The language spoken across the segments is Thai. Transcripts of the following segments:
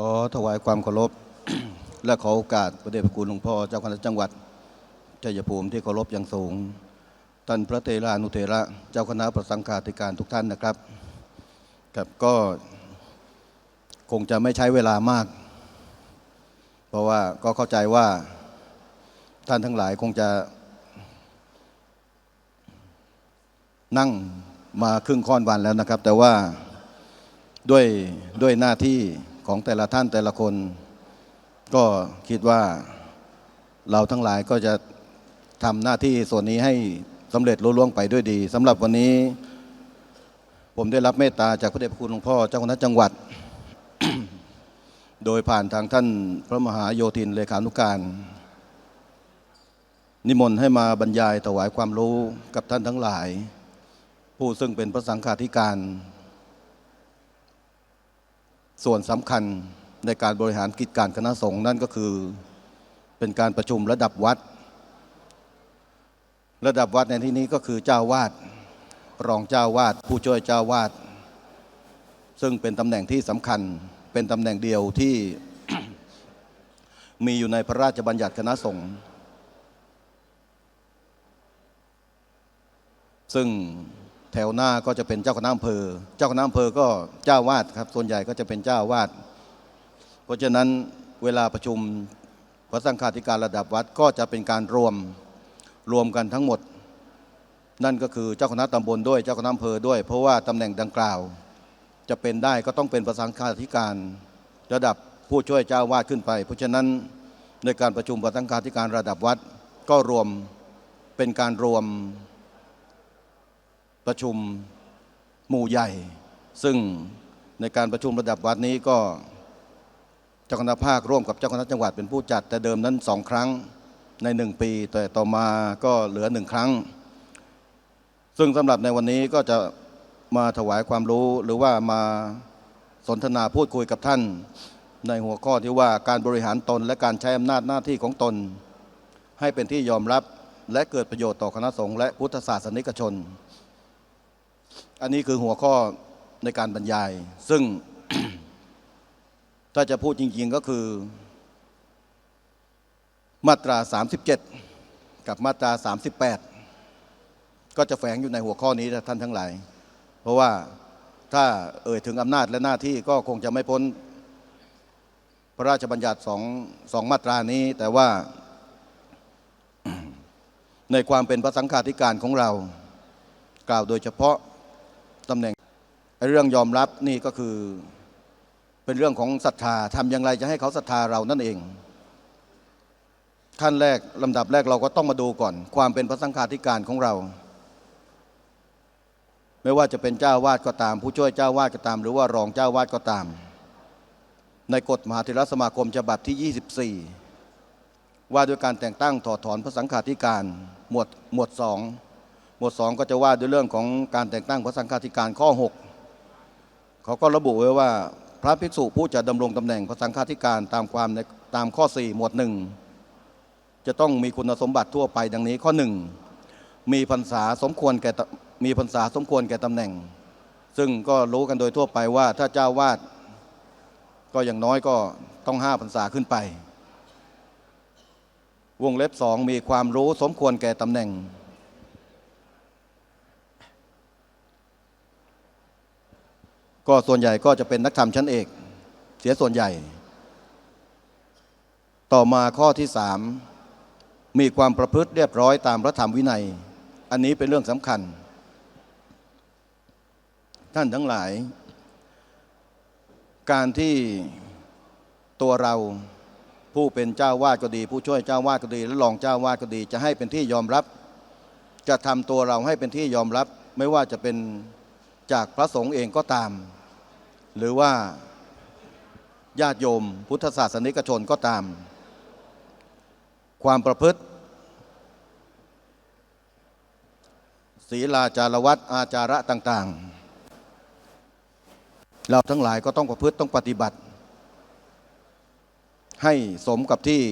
ก็ถวายความเคารพ และขอโอกาสพระเดชพระคุณหลวงพ่อเจ้าคณะจังหวัดชัยภูมิที่เคารพอย่างสูง ท่านพระเทรานุเทระเจ้าคณะประสังฆาธิการทุกท่านนะครับครับก็คงจะไม่ใช้เวลามาก เพราะว่าก็เข้าใจว่าท่านทั้งหลายคงจะนั่งมาครึ่งค่อนวันแล้วนะครับ แต่ว่าด้วยด้วยหน้าที่ ของแต่ละท่านแต่ละคน ก็คิดว่าเราทั้งหลายก็จะทำหน้าที่ส่วนนี้ให้สำเร็จรุ่ล่วงไปด้วยดีสำหรับวันนี้ ผมได้รับเมตตาจากพระเดชพระคุณหลวงพ่อเจ้าคณะจังหวัด โดยผ่านทางท่านพระมหาโยธินเลขานุการ นิมนต์ให้มาบรรยายถวายความรู้กับท่านทั้งหลาย ผู้ซึ่งเป็นพระสังฆาธิการ ส่วนสำคัญในการบริหารกิจการคณะสงฆ์นั่นก็คือเป็นการประชุมระดับวัด ระดับวัดในที่นี้ก็คือเจ้าวาดรองเจ้าวาดผู้ช่วยเจ้าวาด ซึ่งเป็นตำแหน่งที่สำคัญเป็นตำแหน่งเดียวที่มีอยู่ในพระราชบัญญัติคณะสงฆ์ซึ่ง แถวหน้าก็จะเป็นเจ้าคณะอำเภอ เจ้าคณะอำเภอก็เจ้าวาดครับ ส่วนใหญ่ก็จะเป็นเจ้าวาด เพราะฉะนั้นเวลาประชุมพระสังฆาธิการระดับวัดก็จะเป็นการรวมรวมกันทั้งหมด นั่นก็คือเจ้าคณะตำบลด้วยเจ้าคณะอำเภอด้วย เพราะว่าตำแหน่งดังกล่าว จะเป็นได้ก็ต้องเป็นพระสังฆาธิการระดับผู้ช่วยเจ้าวาดขึ้นไป เพราะฉะนั้นในการประชุมพระสังฆาธิการระดับวัดก็รวมเป็นการรวม ประชุมหมู่ใหญ่ ซึ่งในการประชุมระดับวัดนี้ก็เจ้าคณะภาคร่วมกับเจ้าคณะจังหวัดเป็นผู้จัด แต่เดิมนั้นสองครั้งในหนึ่งปี แต่ต่อมาก็เหลือหนึ่งครั้ง ซึ่งสำหรับในวันนี้ก็จะมาถวายความรู้หรือว่ามาสนทนาพูดคุยกับท่าน ในหัวข้อที่ว่าการบริหารตนและการใช้อำนาจหน้าที่ของตน ให้เป็นที่ยอมรับและเกิดประโยชน์ต่อคณะสงฆ์และพุทธศาสนิกชน อันนี้คือหัวข้อในการบรรยาย ซึ่ง ถ้าจะพูดจริง ๆก็คือ มาตรา 37 กับมาตรา 38 ก็จะแฝงอยู่ในหัวข้อนี้นะท่านทั้งหลาย เพราะว่าถ้าเอ่ยถึงอำนาจและหน้าที่ก็คงจะไม่พ้น พระราชบัญญัติสองสองมาตรานี้ แต่ว่า ในความเป็นพระสังฆาธิการของเรา กล่าวโดยเฉพาะ ตำแหน่งเรื่องยอมรับนี่ก็คือเป็นเรื่องของศรัทธาทำอย่างไรจะให้เขาศรัทธาเรานั่นเอง ขั้นแรกลำดับแรกเราก็ต้องมาดูก่อน ความเป็นพระสังฆาธิการของเรา ไม่ว่าจะเป็นเจ้าวาดก็ตาม ผู้ช่วยเจ้าวาดก็ตาม หรือว่ารองเจ้าวาดก็ตาม ในกฎมหาเถรสมาคมฉบับที่ 24 ว่าด้วยการแต่งตั้งถอดถอนพระสังฆาธิการหมวดหมวดสอง หมวดสองก็จะว่าด้วยเรื่องของการแต่งตั้งพระสังฆาธิการข้อ 6 เขาก็ระบุไว้ว่าพระภิกษุผู้จะดำรงตำแหน่งพระสังฆาธิการตามความในตามข้อ 4 หมวดหนึ่งจะต้องมีคุณสมบัติทั่วไปดังนี้ข้อหนึ่งมีพรรษาสมควรแก่มีพรรษาสมควรแก่ตำแหน่ง ซึ่งก็รู้กันโดยทั่วไปว่าถ้าเจ้าวาดก็อย่างน้อยก็ต้องห้าพรรษาขึ้นไป วงเล็บสองมีความรู้สมควรแก่ตำแหน่ง ก็ส่วนใหญ่ก็จะเป็นนักธรรมชั้นเอก เสียส่วนใหญ่ ต่อมาข้อที่สามมีความประพฤติเรียบร้อยตามพระธรรมวินัย อันนี้เป็นเรื่องสำคัญ ท่านทั้งหลาย การที่ตัวเราผู้เป็นเจ้าวาดก็ดี ผู้ช่วยเจ้าวาดก็ดี และรองเจ้าวาดก็ดี จะให้เป็นที่ยอมรับ จะทำตัวเราให้เป็นที่ยอมรับ ไม่ว่าจะเป็นจากพระสงฆ์เองก็ตาม หรือว่าญาติโยมพุทธศาสนิกชนก็ตาม ความประพฤติศีลาจารวัตอาจาระต่าง ๆ เราทั้งหลายก็ต้องประพฤติต้องปฏิบัติ ให้สมกับที่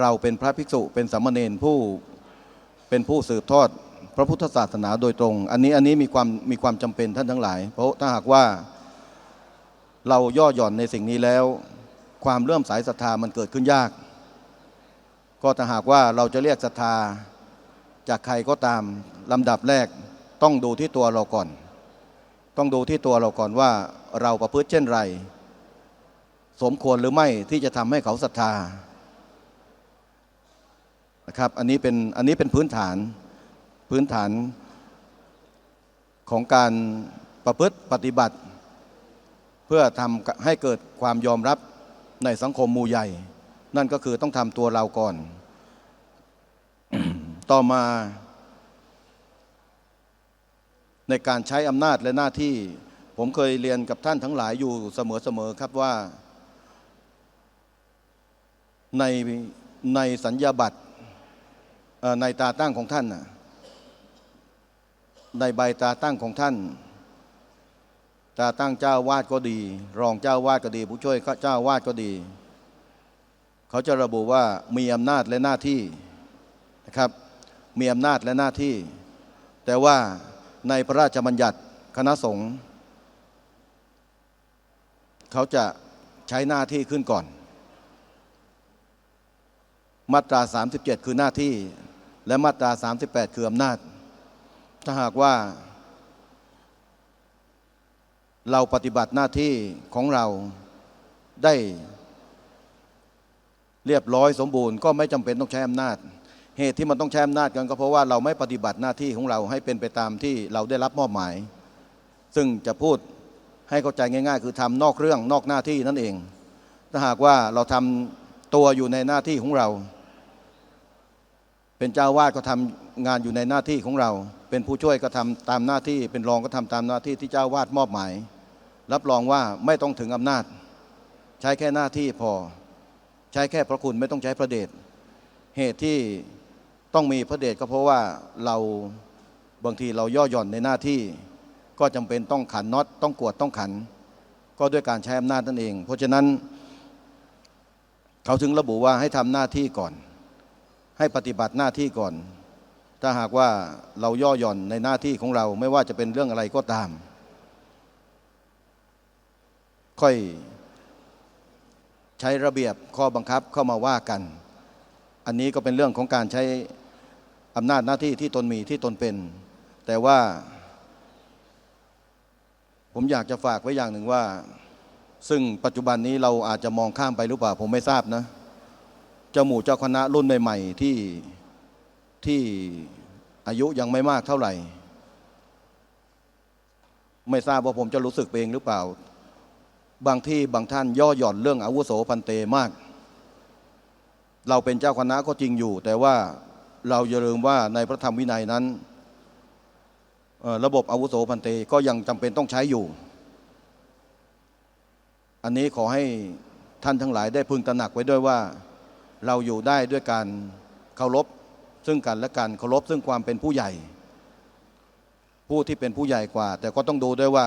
เราเป็นพระภิกษุเป็นสามเณรผู้เป็นผู้สืบทอด พระพุทธศาสนาโดยตรง อันนี้อันนี้มีความมีความจำเป็นท่านทั้งหลาย เพราะถ้าหากว่าเราย่อหย่อนในสิ่งนี้แล้ว ความเลื่อมใสศรัทธามันเกิดขึ้นยาก ก็ถ้าหากว่าเราจะเรียกศรัทธาจากใครก็ตามลำดับแรกต้องดูที่ตัวเราก่อน ต้องดูที่ตัวเราก่อนว่าเราประพฤติเช่นไร สมควรหรือไม่ที่จะทำให้เขาศรัทธานะครับอันนี้เป็นอันนี้เป็นพื้นฐาน พื้นฐานของการประพฤติปฏิบัติ เพื่อทำให้เกิดความยอมรับในสังคมหมู่ใหญ่ นั่นก็คือต้องทำตัวเราก่อน ต่อมา ในการใช้อำนาจและหน้าที่ ผมเคยเรียนกับท่านทั้งหลายอยู่เสมอๆครับว่า ในในสัญญาบัตรในตาตั้งของท่านน่ะ ในใบตาตั้งของท่าน ตาตั้งเจ้าวาดก็ดี รองเจ้าวาดก็ดี ผู้ช่วยเจ้าวาดก็ดี เขาจะระบุว่ามีอำนาจและหน้าที่นะครับ มีอำนาจและหน้าที่ แต่ว่าในพระราชบัญญัติคณะสงฆ์เขาจะใช้หน้าที่ขึ้นก่อน มาตรา 37 คือหน้าที่ และมาตรา 38 คืออำนาจ ถ้าหากว่า เราปฏิบัติหน้าที่ของเราได้ เรียบร้อยสมบูรณ์ก็ไม่จำเป็นต้องใช้อำนาจ เหตุที่มันต้องใช้อำนาจกันก็เพราะว่าเราไม่ปฏิบัติหน้าที่ของเราให้เป็นไปตามที่เราได้รับมอบหมาย ซึ่งจะพูดให้เข้าใจง่าย ๆ คือทำนอกเรื่องนอกหน้าที่นั่นเอง ถ้าหากว่าเราทำตัวอยู่ในหน้าที่ของเรา เป็นเจ้าวาดก็ทำงานอยู่ในหน้าที่ของเรา เป็นผู้ช่วยก็ทำตามหน้าที่ เป็นรองก็ทำตามหน้าที่ที่เจ้าวาดมอบหมาย รับรองว่าไม่ต้องถึงอำนาจ ใช้แค่หน้าที่พอ ใช้แค่พระคุณไม่ต้องใช้พระเดชเหตุที่ต้องมีพระเดชก็เพราะว่าเราบางทีเราย่อหย่อนในหน้าที่ ก็จำเป็นต้องขันน็อตต้องกวดต้องขัน ก็ด้วยการใช้อำนาจนั่นเอง เพราะฉะนั้น เขาถึงระบุว่าให้ทำหน้าที่ก่อน ให้ปฏิบัติหน้าที่ก่อน ถ้าหากว่าเราย่อหย่อนในหน้าที่ของเราไม่ว่าจะเป็นเรื่องอะไรก็ตาม ค่อยใช้ระเบียบข้อบังคับเข้ามาว่ากัน อันนี้ก็เป็นเรื่องของการใช้อำนาจหน้าที่ที่ตนมีที่ตนเป็น แต่ว่า ผมอยากจะฝากไว้อย่างหนึ่งว่า ซึ่งปัจจุบันนี้เราอาจจะมองข้ามไปหรือเปล่าผมไม่ทราบนะ เจ้าหมู่เจ้าคณะรุ่นใหม่ ๆ ที่ ที่อายุยังไม่มากเท่าไหร่ ไม่ทราบว่าผมจะรู้สึกเองหรือเปล่า บางที่บางท่านย่อหย่อนเรื่องอาวุโสพันเตมาก เราเป็นเจ้าคณะก็จริงอยู่ แต่ว่าเราอย่าลืมว่าในพระธรรมวินัยนั้น ระบบอาวุโสพันเตก็ยังจำเป็นต้องใช้อยู่ อันนี้ขอให้ท่านทั้งหลายได้พึงตระหนักไว้ด้วยว่า เราอยู่ได้ด้วยการเคารพ ซึ่งกันและกันเคารพซึ่งความเป็นผู้ใหญ่ ผู้ที่เป็นผู้ใหญ่กว่า แต่ก็ต้องดูด้วยว่า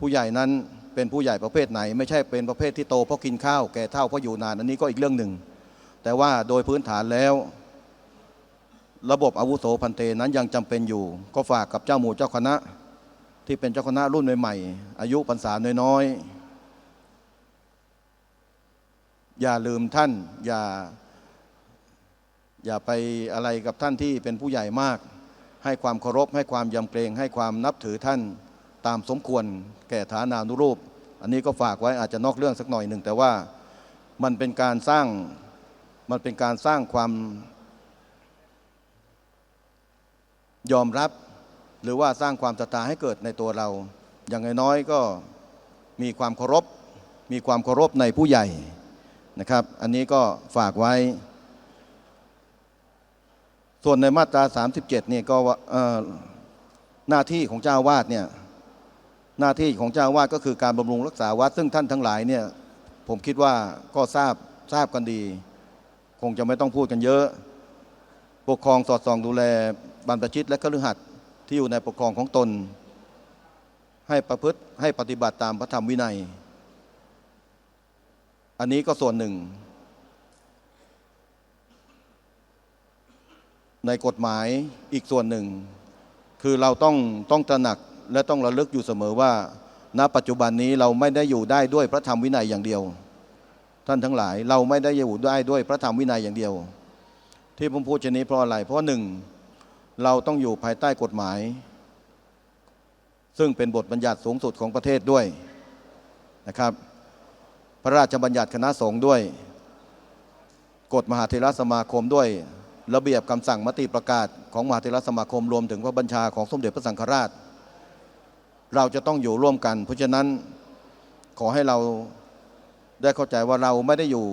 ผู้ใหญ่นั้นเป็นผู้ใหญ่ประเภทไหน ไม่ใช่เป็นประเภทที่โตเพราะกินข้าวแก่เท่าเพราะอยู่นานอันนี้ก็อีกเรื่องหนึ่ง แต่ว่าโดยพื้นฐานแล้ว ระบบอาวุโสพันเตนั้นยังจำเป็นอยู่ ก็ฝากกับเจ้าหมู่เจ้าคณะ ที่เป็นเจ้าคณะรุ่นใหม่ๆอายุพรรษาน้อยๆอย่าลืมท่าน อย่า อย่าไปอะไรกับท่านที่เป็นผู้ใหญ่มาก ให้ความเคารพ ให้ความยำเกรง ให้ความนับถือท่านตามสมควรแก่ฐานานุรูป อันนี้ก็ฝากไว้อาจจะนอกเรื่องสักหน่อยหนึ่งแต่ว่ามันเป็นการสร้างมันเป็นการสร้างความยอมรับ หรือว่าสร้างความศรัทธาให้เกิดในตัวเรา อย่างน้อยก็มีความเคารพ มีความเคารพในผู้ใหญ่นะครับ อันนี้ก็ฝากไว้ ส่วนในมาตรา 37เนี่ยก็หน้าที่ของเจ้าวาดเนี่ยหน้าที่ของเจ้าวาดก็คือการบำรุงรักษาวัด ซึ่งท่านทั้งหลายเนี่ยผมคิดว่าก็ทราบทราบกันดี คงจะไม่ต้องพูดกันเยอะ ปกครองสอดส่องดูแลบรรพชิตและคฤหัสถ์ที่อยู่ในปกครองของตน ให้ประพฤติให้ปฏิบัติตามพระธรรมวินัย อันนี้ก็ส่วนหนึ่ง ในกฎหมายอีกส่วนหนึ่ง คือเราต้องต้องตระหนักและต้องระลึกอยู่เสมอว่า ณปัจจุบันนี้เราไม่ได้อยู่ได้ด้วยพระธรรมวินัยอย่างเดียว ท่านทั้งหลายเราไม่ได้อยู่ได้ด้วยพระธรรมวินัยอย่างเดียว ที่ผมพูดเช่นนี้เพราะอะไร เพราะหนึ่งเราต้องอยู่ภายใต้กฎหมาย ซึ่งเป็นบทบัญญัติสูงสุดของประเทศด้วยนะครับ พระราชบัญญัติคณะสงฆ์ด้วย กฎมหาเถรสมาคมด้วย ระเบียบคำสั่งมติประกาศของมหาเถรสมาคมรวมถึงพระบัญชาของสมเด็จพระสังฆราช เราจะต้องอยู่ร่วมกัน เพราะฉะนั้นขอให้เราได้เข้าใจว่าเราไม่ได้อยู่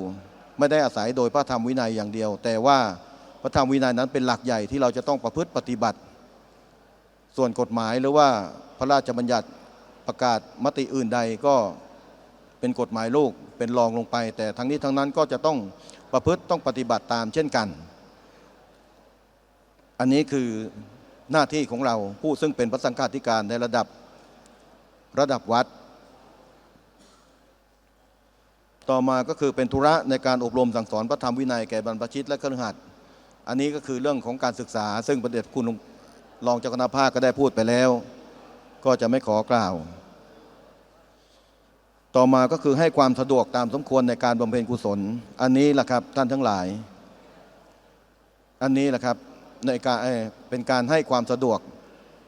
ไม่ได้อาศัยโดยพระธรรมวินัยอย่างเดียว แต่ว่าพระธรรมวินัยนั้นเป็นหลักใหญ่ที่เราจะต้องประพฤติปฏิบัติ ส่วนกฎหมายหรือว่าพระราชบัญญัติประกาศมติอื่นใดก็เป็นกฎหมายลูกเป็นรองลงไป แต่ทั้งนี้ทั้งนั้นก็จะต้องประพฤติต้องปฏิบัติตามเช่นกัน อันนี้คือหน้าที่ของเราผู้ซึ่งเป็นพระสังฆาธิการในระดับระดับวัด ต่อมาก็คือเป็นธุระในการอบรมสั่งสอนพระธรรมวินัยแก่บรรพชิตและเครือขัดอันนี้ก็คือเรื่องของการศึกษา ซึ่งประเดชคุณรองเจ้าคณะภาคก็ได้พูดไปแล้ว ก็จะไม่ขอกล่าว ต่อมาก็คือให้ความสะดวกตามสมควรในการบำเพ็ญกุศล อันนี้แหละครับท่านทั้งหลาย อันนี้แหละครับ ในการเป็นการให้ความสะดวก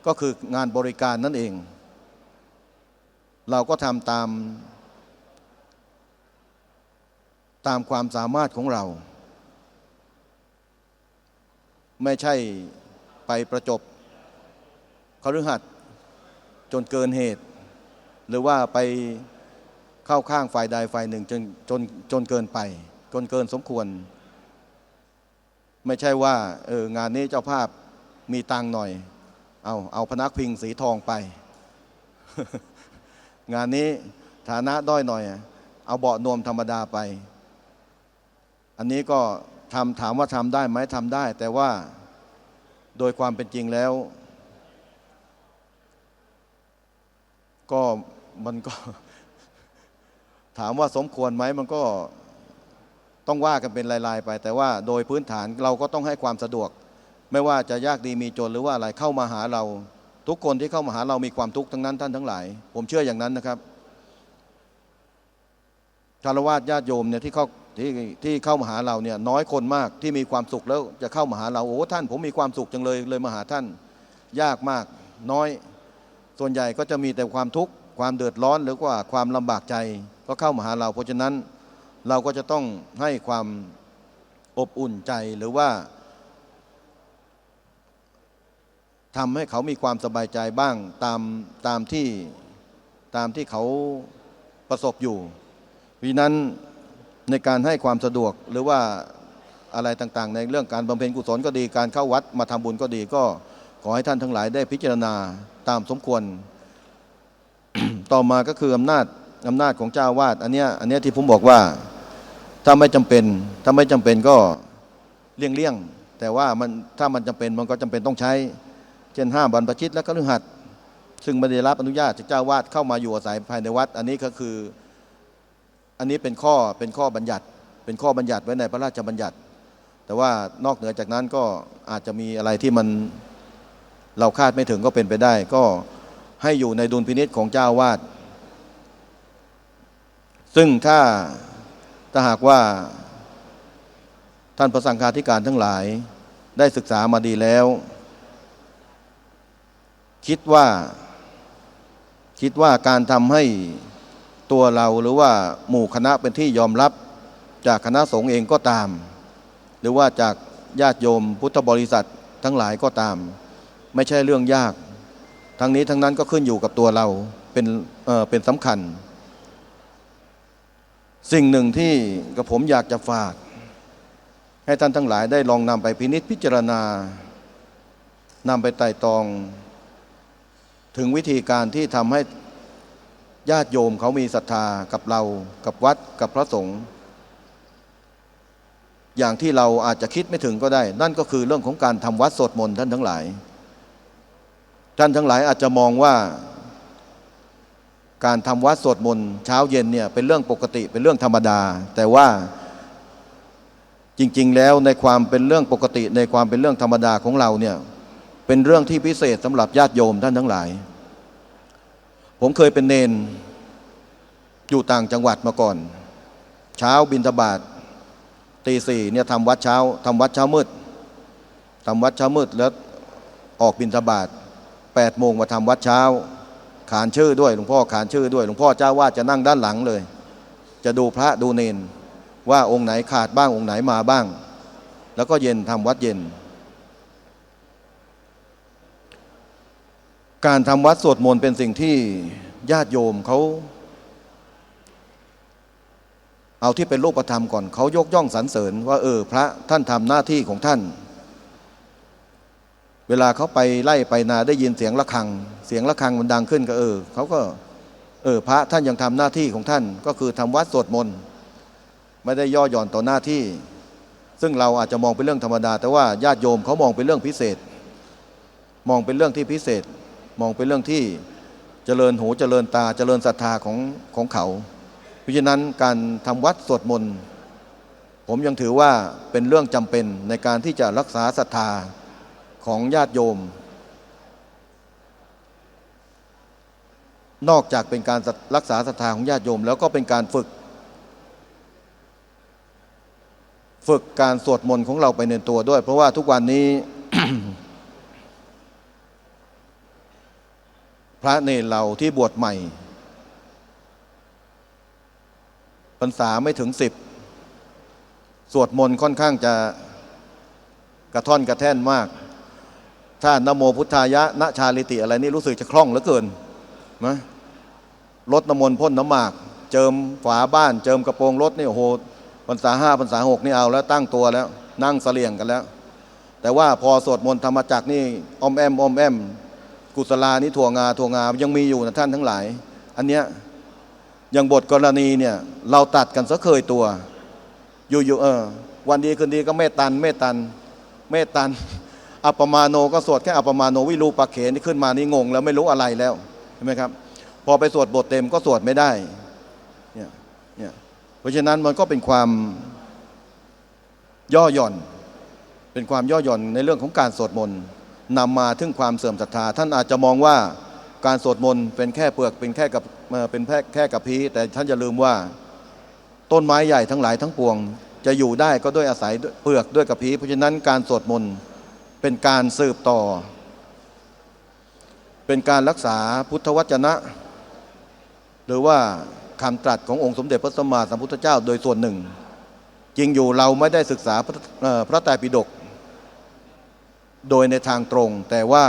ก็คืองานบริการนั่นเอง เราก็ทำตาม ตามความสามารถของเรา ไม่ใช่ไปประจบคฤหัสถ์จนเกินเหตุ หรือว่าไปเข้าข้างฝ่ายใดฝ่ายหนึ่งจนจนจนเกินไป จนเกินสมควร ไม่ใช่ว่าเอองานนี้เจ้าภาพมีตังหน่อย เอาเอาพนักพิงสีทองไป งานนี้ฐานะด้อยหน่อย เอาเบาะนวมธรรมดาไป อันนี้ก็ทำถามว่าทำได้ไหมทำได้ แต่ว่าโดยความเป็นจริงแล้ว ก็มันก็ ถามว่าสมควรไหมมันก็ ต้องว่ากันเป็นรายๆไป แต่ว่าโดยพื้นฐานเราก็ต้องให้ความสะดวก ไม่ว่าจะยากดีมีจนหรือว่าอะไรเข้ามาหาเรา ทุกคนที่เข้ามาหาเรามีความทุกข์ทั้งนั้นท่านทั้งหลาย ผมเชื่ออย่างนั้นนะครับคารวะญาติโยมเนี่ยที่เข้าที่ที่เข้ามาหาเราเนี่ยน้อยคนมากที่มีความสุขแล้วจะเข้ามาหาเราโอ้ท่าน ผมมีความสุขจังเลยเลยมาหาท่าน ยากมากน้อย ส่วนใหญ่ก็จะมีแต่ความทุกข์ความเดือดร้อนหรือว่าความลำบากใจก็เข้ามาหาเรา เพราะฉะนั้น เราก็จะต้องให้ความอบอุ่นใจหรือว่าทำให้เขามีความสบายใจบ้างตามตามที่ตามที่เขาประสบอยู่เพราะฉะนั้นในการให้ความสะดวกหรือว่าอะไรต่างๆ ในเรื่องการบำเพ็ญกุศลก็ดีการเข้าวัดมาทำบุญก็ดีก็ขอให้ท่านทั้งหลายได้พิจารณาตามสมควร ต่อมาก็คืออำนาจอำนาจของเจ้าวาดอันเนี้ยอันเนี้ยที่ผมบอกว่า ถ้าไม่จำเป็น ถ้าไม่จำเป็นก็เลี่ยงเลี่ยงแต่ว่ามันถ้ามันจำเป็นมันก็จำเป็นต้องใช้ เช่นห้ามบรรพชิตและก็ฤหัสซึ่งไม่ได้รับอนุญาตจากเจ้าวาดเข้ามาอยู่อาศัยภายในวัด อันนี้ก็คืออันนี้เป็นข้อเป็นข้อบัญญัติ เป็นข้อบัญญัติไว้ในพระราชบัญญัติ แต่ว่านอกเหนือจากนั้นก็อาจจะมีอะไรที่มันเราคาดไม่ถึงก็เป็นไปได้ ก็ให้อยู่ในดุลพินิษของเจ้าวาดซึ่งถ้า ถ้าหากว่า ท่านพระสังฆาธิการทั้งหลาย ได้ศึกษามาดีแล้ว คิดว่าคิดว่าการทำให้ตัวเราหรือว่าหมู่คณะเป็นที่ยอมรับจากคณะสงฆ์เองก็ตาม หรือว่าจากญาติโยมพุทธบริษัททั้งหลายก็ตาม ไม่ใช่เรื่องยาก ทั้งนี้ทั้งนั้นก็ขึ้นอยู่กับตัวเราเป็นเออเป็นสำคัญ สิ่งหนึ่งที่กับผมอยากจะฝาก ให้ท่านทั้งหลายได้ลองนำไปพินิจพิจารณานำไปไต่ตรอง ถึงวิธีการที่ทำให้ญาติโยมเขามีศรัทธากับเรา กับวัดกับพระสงฆ์อย่างที่เราอาจจะคิดไม่ถึงก็ได้ นั่นก็คือเรื่องของการทำวัดสดมนท่านทั้งหลาย ท่านทั้งหลายอาจจะมองว่า การทำวัดสวดมนต์เช้าเย็นเนี่ยเป็นเรื่องปกติเป็นเรื่องธรรมดา แต่ว่าจริงๆ แล้วในความเป็นเรื่องปกติ ในความเป็นเรื่องธรรมดาของเราเนี่ยเป็นเรื่องที่พิเศษสำหรับญาติโยมท่านทั้งหลายผผมเคยเป็นเนนอยู่ต่างจังหวัดมาก่อน เช้าบินทบาทตีสี่เนี่ยทำวัดเช้าทำวัดเช้ามืดทำวัดเช้ามืดแล้วออกบินทบาทแปดโมงมาทำวัดเช้า ขานชื่อด้วยหลวงพ่อขานชื่อด้วยหลวงพ่อเจ้าวาดจะนั่งด้านหลังเลย จะดูพระดูเนนว่าองค์ไหนขาดบ้างองค์ไหนมาบ้าง แล้วก็เย็นทำวัดเย็น การทำวัดสวดมนต์เป็นสิ่งที่ญาติโยมเขาเอาที่เป็นรูปธรรมก่อนเขายกย่องสรรเสริญว่าเออพระท่านทำหน้าที่ของท่าน วลาเขาไปไล่ไปนาได้ยินเสียงะระฆัง เสียงะระฆังมันดังขึ้นก็เออเขาก็เออพระท่านยังทำหน้าที่ของท่านก็คือทำวัดสวดมนต์ไม่ได้ย่อหย่อนต่อหน้าที่ ซึ่งเราอาจจะมองเป็นเรื่องธรรมดา แต่ว่าญาติโยมเขามองเป็นเรื่องพิเศษ มองเป็นเรื่องที่พิเศษ มองเป็นเรื่องที่เจริญหูเจริญตาเจริญศรัทธาของของเขา เพราะฉะนั้นการทำวัดสวดมนต์ผมยังถือว่าเป็นเรื่องจำเป็นในการที่จะรักษาศรัทธา ของญาติโยม นอกจากเป็นการรักษาศรัทธาของญาติโยม แล้วก็เป็นการฝึก ฝึกการสวดมนต์ของเราไปในตัวด้วย เพราะว่าทุกวันนี้ พระเนรเราที่บวชใหม่พรรษาไม่ถึงสิบสวดมนต์ค่อนข้างจะกระท่อนกระแท่นมาก ถ้านโมพุทธายะนะชาลิติอะไรนี่รู้สึกจะคล่องเหลือเกินนะรถน้ำมนต์พ่นน้ำหมาก เจิมฝาบ้าน เจิมกระโปรงรถนี่โอ้โหพรรษาห้าพรรษาหกนี่เอาแล้วตั้งตัวแล้ว นั่งเสลี่ยงกันแล้ว แต่ว่าพอสวดมนต์ธรรมจักรนี่อมแอมอมแอม กุศลานี่ถั่วงาถั่วงายังมีอยู่นะท่านทั้งหลาย อันเนี้ยอย่างบทกรณีเนี่ยเราตัดกันซะเคยตัว อยู่ๆเออ วันดีคืนดีก็เมตตัน เมตตัน เมตตัน อัปมาโนก็สวดแค่อัปมาโนวิรูปะเขนี่ขึ้นมานี่งง แล้วไม่รู้อะไรแล้วใช่ไหมครับ พอไปสวดบทเต็มก็สวดไม่ได้เนี่ยเนี่ยเพราะฉะนั้นมันก็เป็นความย่อหย่อน เป็นความย่อหย่อนในเรื่องของการสวดมนต์นำมาถึงความเสื่อมศรัทธา ท่านอาจจะมองว่าการสวดมนต์เป็นแค่เปลือกเป็นแค่กับเอ่อเป็นแค่แค่กับพีแต่ท่านอย่าลืมว่าต้นไม้ใหญ่ทั้งหลายทั้งปวง จะอยู่ได้ก็ด้วยอาศัยเปลือกด้วยกับพีเพราะฉะนั้นการสวดมนต์ เป็นการสืบต่อ เป็นการรักษาพุทธวจนะ หรือว่าคำตรัสขององค์สมเด็จพระสัมมาสัมพุทธเจ้าโดยส่วนหนึ่ง จริงอยู่เราไม่ได้ศึกษาพระเอ่อพระไตรปิฎกโดยในทางตรง แต่ว่า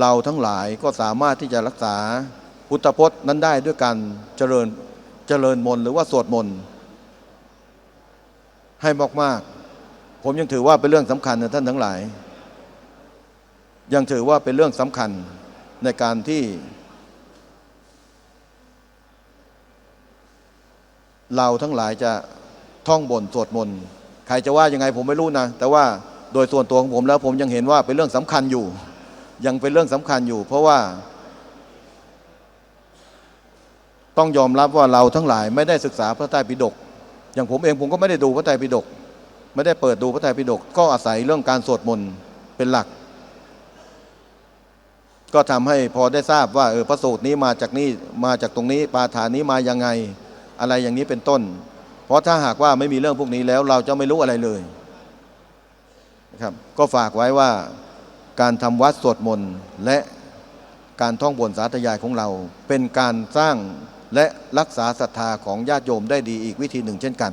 เราทั้งหลายก็สามารถที่จะรักษาพุทธพจน์นั้นได้ด้วยการเจริญเจริญมนหรือว่าสวดมนต์ให้มากๆ ผมยังถือว่าเป็นเรื่องสำคัญนะท่านทั้งหลาย ยังถือว่าเป็นเรื่องสำคัญในการที่ เราทั้งหลายจะท่องบนสวดมนต์ใครจะว่ายังไงผมไม่รู้นะ แต่ว่าโดยส่วนตัวของผมแล้วผมยังเห็นว่าเป็นเรื่องสำคัญอยู่ ยังเป็นเรื่องสำคัญอยู่ เพราะว่า ต้องยอมรับว่าเราทั้งหลายไม่ได้ศึกษาพระไตรปิฎกอย่างผมเองผมก็ไม่ได้ดูพระไตรปิฎกไม่ได้เปิดดูพระไตรปิฎกก็อาศัยเรื่องการสวดมนต์เป็นหลัก ก็ทำให้พอได้ทราบว่าเออพระสูตรนี้มาจากนี่มาจากตรงนี้ปาฐานนี้มายังไง อะไรอย่างนี้เป็นต้น เพราะถ้าหากว่าไม่มีเรื่องพวกนี้แล้วเราจะไม่รู้อะไรเลยนะครับก็ฝากไว้ว่าการทำวัดสวดมนต์และการท่องบนสาธยายของเรา เป็นการสร้างและรักษาศรัทธาของญาติโยมได้ดีอีกวิธีหนึ่งเช่นกัน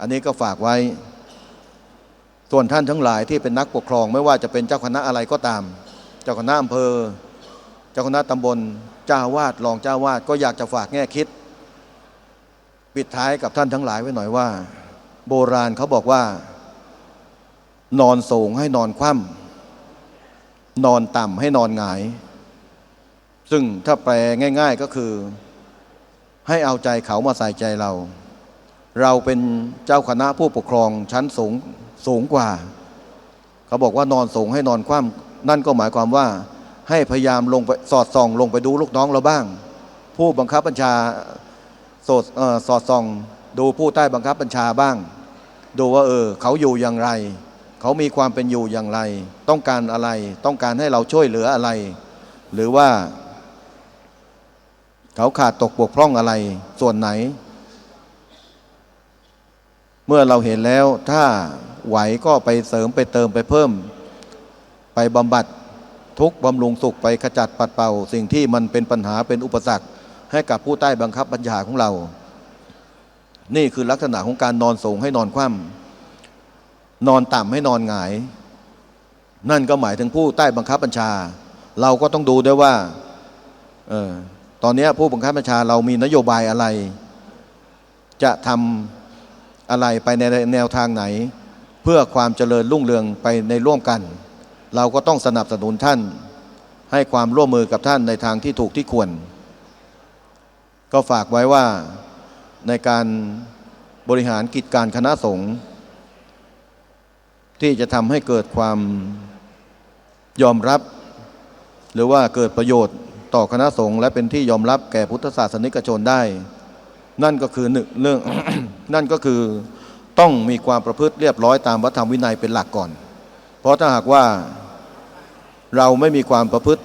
อันนี้ก็ฝากไว้ส่วนท่านทั้งหลายที่เป็นนักปกครองไม่ว่าจะเป็นเจ้าคณะอะไรก็ตาม จ้าคณะอำเภอ เจ้าคณะตำบลเจ้าวาดรองเจ้าวาดก็อยากจะฝากแง่คิด ปิดท้ายกับท่านทั้งหลายไว้หน่อยว่า โบราณเขาบอกว่า นอนสูงให้นอนคว่ำนอนต่ำให้นอนหงาย ซึ่งถ้าแปลง่าย ๆก็คือ ให้เอาใจเขามาใส่ใจเรา เราเป็นเจ้าคณะผู้ปกครองชั้นสูงสูงกว่า เขาบอกว่านอนสูงให้นอนคว่ำ นั่นก็หมายความว่าให้พยายามลงไปสอดส่องลงไปดูลูกน้องเราบ้าง ผู้บังคับบัญชาสอดสอดส่อง ดูผู้ใต้บังคับบัญชาบ้าง ดูว่าเออเขาอยู่อย่างไร เขามีความเป็นอยู่อย่างไร ต้องการอะไรต้องการให้เราช่วยเหลืออะไร หรือว่าเขาขาดตกบกพร่องอะไรส่วนไหน เมื่อเราเห็นแล้วถ้าไหวก็ไปเสริมไปเติมไปเพิ่ม ไปบำบัดทุกบำรุงสุขไปขจัดปัดเป่า สิ่งที่มันเป็นปัญหาเป็นอุปสรรค ให้กับผู้ใต้บังคับบัญชาของเรา นี่คือลักษณะของการนอนสูงให้นอนคว่ำนอนต่ำให้นอนหงาย นั่นก็หมายถึงผู้ใต้บังคับบัญชา เราก็ต้องดูด้วยว่าเออตอนนี้ผู้บังคับบัญชาเรามีนโยบายอะไร จะทำอะไรไปในแนวทางไหน เพื่อความเจริญรุ่งเรืองไปในร่วมกัน เราก็ต้องสนับสนุนท่าน ให้ความร่วมมือกับท่านในทางที่ถูกที่ควร ก็ฝากไว้ว่าในการบริหารกิจการคณะสงฆ์ที่จะทำให้เกิดความยอมรับ หรือว่าเกิดประโยชน์ต่อคณะสงฆ์และเป็นที่ยอมรับแก่พุทธศาสนิกชนได้ นั่นก็คือหนึ่งเรื่องนั่นก็คือต้องมีความประพฤติเรียบร้อยตามวัฒนธรรมวินัยเป็นหลักก่อน เพราะถ้าหากว่า เราไม่มีความประพฤติ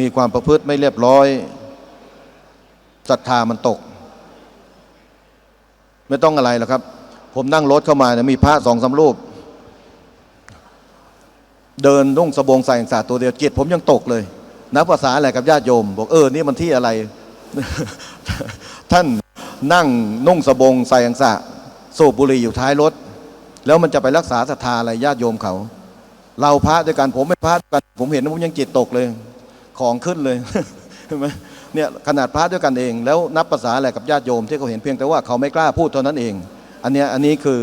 มีความประพฤติไม่เรียบร้อยศรัทธามันตก ไม่ต้องอะไรหรอกครับ ผมนั่งรถเข้ามาเนี่ยมีพระสองสามรูป เดินนุ่งสบงใส่สาตัวเดียวจิตผมยังตกเลย นับภาษาอะไรกับญาติโยม บอกเออนี่มันที่อะไร ท่านนั่งนุ่งสบงใส่อังสะสูบบุหรี่อยู่ท้ายรถ แล้วมันจะไปรักษาศรัทธาอะไรญาติโยมเขา เราพระด้วยกันผมไม่พระด้วยกันผมเห็นผมยังจิตตกเลย ของขึ้นเลยเห็นไหมเนี่ยขนาดพระด้วยกันเอง แล้วนับภาษาอะไรกับญาติโยมที่เขาเห็นเพียงแต่ว่าเขาไม่กล้าพูดเท่านั้นเอง อันเนี้ยอันนี้คือ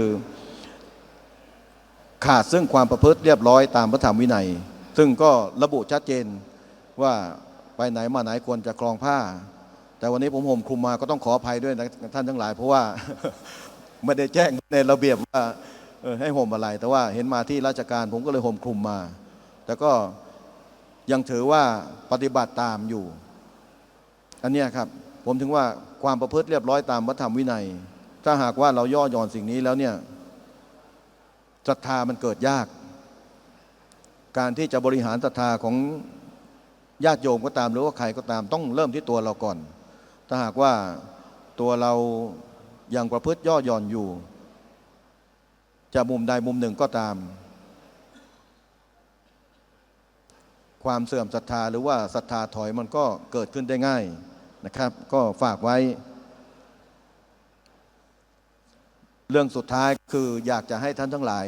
ขาดซึ่งความประพฤติเรียบร้อยตามพระธรรมวินัย ซึ่งก็ระบุชัดเจนว่าไปไหนมาไหนควรจะคลองผ้า แต่วันนี้ผมห่มคลุมมาก็ต้องขออภัยด้วยนะท่านทั้งหลาย เพราะว่าไม่ได้แจ้งในระเบียบว่า ให้ห่มอะไร แต่ว่าเห็นมาที่ราชการผมก็เลยห่มคลุมมา แต่ก็ยังถือว่าปฏิบัติตามอยู่ อันนี้ครับ ผมถึงว่าความประพฤติเรียบร้อยตามพระธรรมวินัย ถ้าหากว่าเราย่อหย่อนสิ่งนี้แล้วเนี่ยศรัทธามันเกิดยาก การที่จะบริหารศรัทธาของญาติโยมก็ตามหรือว่าใครก็ตามต้องเริ่มที่ตัวเราก่อน ถ้าหากว่าตัวเรายังประพฤติย่อหย่อนอยู่ จะมุมใดมุมหนึ่งก็ตาม ความเสื่อมศรัทธาหรือว่าศรัทธาถอยมันก็เกิดขึ้นได้ง่ายนะครับ ก็ฝากไว้ เรื่องสุดท้ายคืออยากจะให้ท่านทั้งหลาย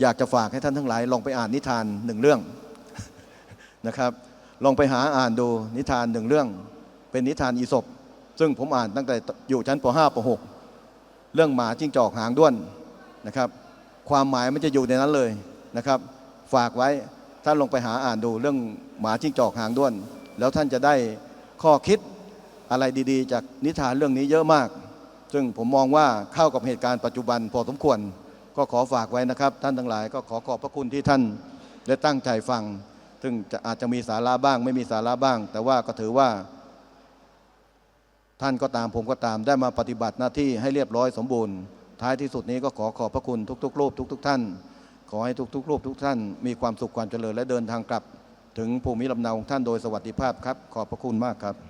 อยากจะฝากให้ท่านทั้งหลาย ลองไปอ่านนิทานหนึ่งเรื่องนะครับ ลองไปหาอ่านดูนิทานหนึ่งเรื่อง เป็นนิทานอีสปซึ่งผมอ่านตั้งแต่อยู่ชั้นป .5 ป .6 เรื่องหมาจิ้งจอกหางด้วน นะครับ ความหมายมันจะอยู่ในนั้นเลยนะครับ ฝากไว้ท่านลงไปหาอ่านดูเรื่องหมาจิ้งจอกหางด้วน แล้วท่านจะได้ข้อคิดอะไรดีๆ จากนิทานเรื่องนี้เยอะมาก ซึ่งผมมองว่าเข้ากับเหตุการณ์ปัจจุบันพอสมควร ก็ขอฝากไว้นะครับ ท่านทั้งหลายก็ขอขอบพระคุณที่ท่านได้ตั้งใจฟัง ซึ่งจะอาจจะมีสาระบ้าง ไม่มีสาระบ้าง แต่ว่าก็ถือว่า ท่านก็ตามผมก็ตามได้มาปฏิบัติหน้าที่ให้เรียบร้อยสมบูรณ์ ท้ายที่สุดนี้ก็ขอขอบพระคุณทุกๆรูปทุก ๆ ท่าน ขอให้ทุกๆรูปทุกท่าน มีความสุขความเจริญและเดินทางกลับ ถึงภูมิลำเนาของท่านโดยสวัสดิภาพครับ ขอบพระคุณมากครับ